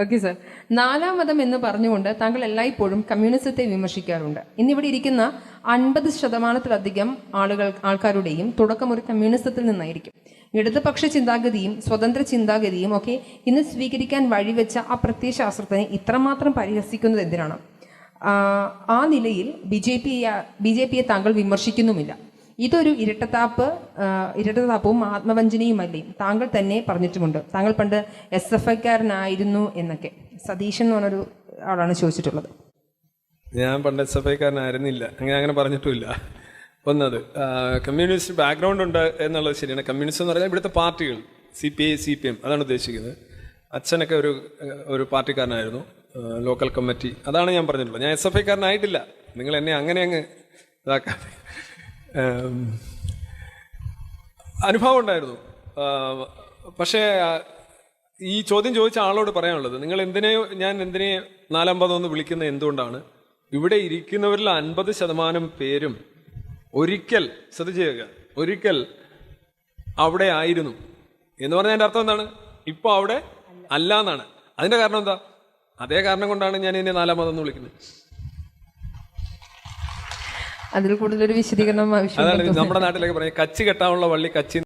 Okay sir നാലാം മതം എന്ന് പറഞ്ഞുകൊണ്ട് താങ്കൾ എല്ലായ്പ്പോഴും കമ്മ്യൂണിസത്തെ വിമർശിക്കാറുണ്ട്. ഇന്നിവിടെ ഇരിക്കുന്ന അൻപത് ശതമാനത്തിലധികം ആളുകൾ ആൾക്കാരുടെയും തുടക്കം ഒരു കമ്മ്യൂണിസത്തിൽ നിന്നായിരിക്കും. ഇടതുപക്ഷ ചിന്താഗതിയും സ്വതന്ത്ര ചിന്താഗതിയും ഒക്കെ ഇന്ന് സ്വീകരിക്കാൻ വഴിവെച്ച ആ പ്രത്യയശാസ്ത്രത്തിനെ ഇത്രമാത്രം പരിഹസിക്കുന്നത് എന്തിനാണ്? ആ, നിലയിൽ B J P B J പിയെ താങ്കൾ വിമർശിക്കുന്നുമില്ല. ഇതൊരു ഇരട്ടത്താപ്പ് ഇരട്ടത്താപ്പവും ആത്മവഞ്ചനയുമല്ലേ? താങ്കൾ തന്നെ പറഞ്ഞിട്ടുമുണ്ട്. താങ്കൾ പണ്ട് എസ് എഫ് ഐക്കാരനായിരുന്നു എന്നൊക്കെ. സതീശൻ എന്ന് പറഞ്ഞൊരു ആളാണ് ചോദിച്ചിട്ടുള്ളത്. ഞാൻ പണ്ട് എസ് എഫ് ഐക്കാരനായിരുന്നില്ല. അങ്ങനെ അങ്ങനെ പറഞ്ഞിട്ടുമില്ല. ഒന്നത് കമ്മ്യൂണിസ്റ്റ് ബാക്ക്ഗ്രൗണ്ട് ഉണ്ട് എന്നുള്ളത് ശരിയാണ്. കമ്മ്യൂണിസ്റ്റ് എന്ന് പറഞ്ഞാൽ ഇവിടുത്തെ പാർട്ടികൾ C P I C P M അതാണ് ഉദ്ദേശിക്കുന്നത്. അച്ഛനൊക്കെ ഒരു ഒരു പാർട്ടിക്കാരനായിരുന്നു ലോക്കൽ കമ്മിറ്റി അതാണ് ഞാൻ പറഞ്ഞിട്ടുള്ളത്. ഞാൻ എസ് എഫ് ഐക്കാരനായിട്ടില്ല. നിങ്ങൾ എന്നെ അങ്ങനെ അങ്ങ് ഇതാക്കാതെ. അനുഭവം ഉണ്ടായിരുന്നു. പക്ഷേ ഈ ചോദ്യം ചോദിച്ച ആളോട് പറയാനുള്ളത് നിങ്ങൾ എന്തിനെ ഞാൻ എന്തിനെ നാലമ്പതെന്ന് വിളിക്കുന്ന എന്തുകൊണ്ടാണ്? ഇവിടെ ഇരിക്കുന്നവരിൽ അൻപത് ശതമാനം പേരും ഒരിക്കൽ ശ്രദ്ധിച്ചേക്കുക ഒരിക്കൽ അവിടെ ആയിരുന്നു. എന്ന് പറഞ്ഞാൽ എന്റെ അർത്ഥം എന്താണ്? ഇപ്പൊ അവിടെ അല്ല എന്നാണ്. അതിന്റെ കാരണം എന്താ? അതേ കാരണം കൊണ്ടാണ് ഞാൻ ഇതിനെ നാലാമതെന്ന് വിളിക്കുന്നത്. അതിൽ കൂടുതലൊരു വിശദീകരണം ആവശ്യം അതാണ് നമ്മുടെ നാട്ടിലൊക്കെ പറയാം കച്ചി കെട്ടാനുള്ള വള്ളി കച്ചി